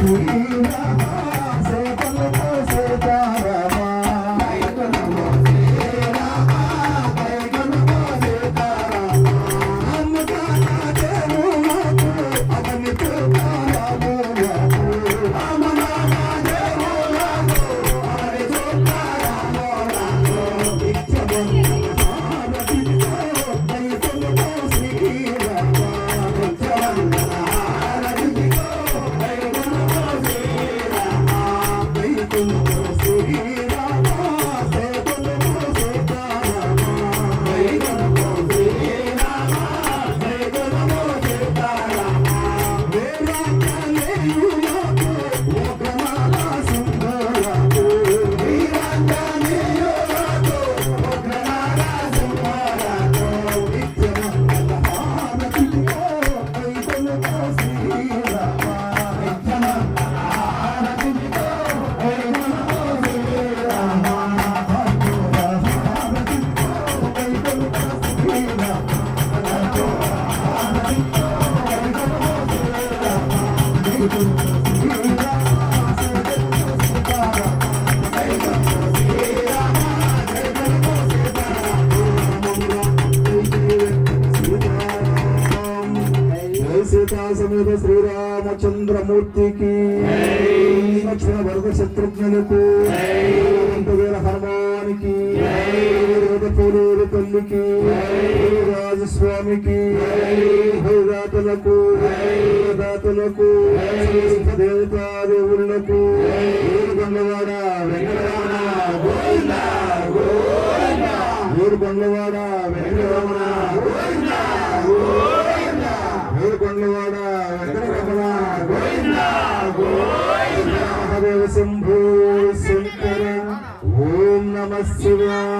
Thank. Thank you. జై సీతా సమేత శ్రీరామచంద్రమూర్తికి. లక్ష్మణ భరత శత్రుఘ్నులకు వీర హనుమానికి తల్లికి రాజస్వామికి భయదాతలకు దాతలకు దేవతా దేవుళ్ళకు ఏడుకొండవాడ వెంకటరమణ గోవింద గోవింద. ఏడుకొండవాడ వెంకటరమణ గోవింద గోవింద ఏడుకొండవాడ వెంకటరమణ గోవింద గోవింద మహాదేవ శంభో శంకర ఓం నమ శివాయ.